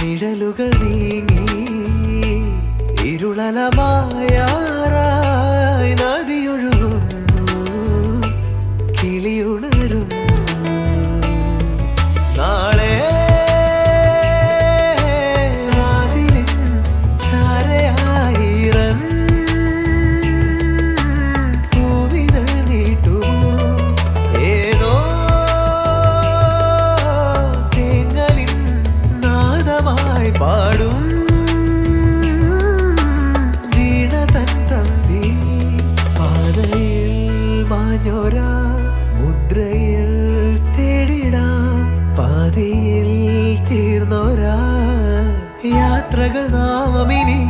നിഴലുകൾ നീങ്ങി ഇരുളലമായാറായി നദിയൊഴുകുന്നു. കിളിയുണരുന്നു പാടും. വീണ തൻ തന്തി പാതയിൽ മാഞ്ഞോരാ മുദ്രയിൽ തേടിടാം പാതയിൽ തീർന്നോരാ. യാത്രകൾ നാം ഇനി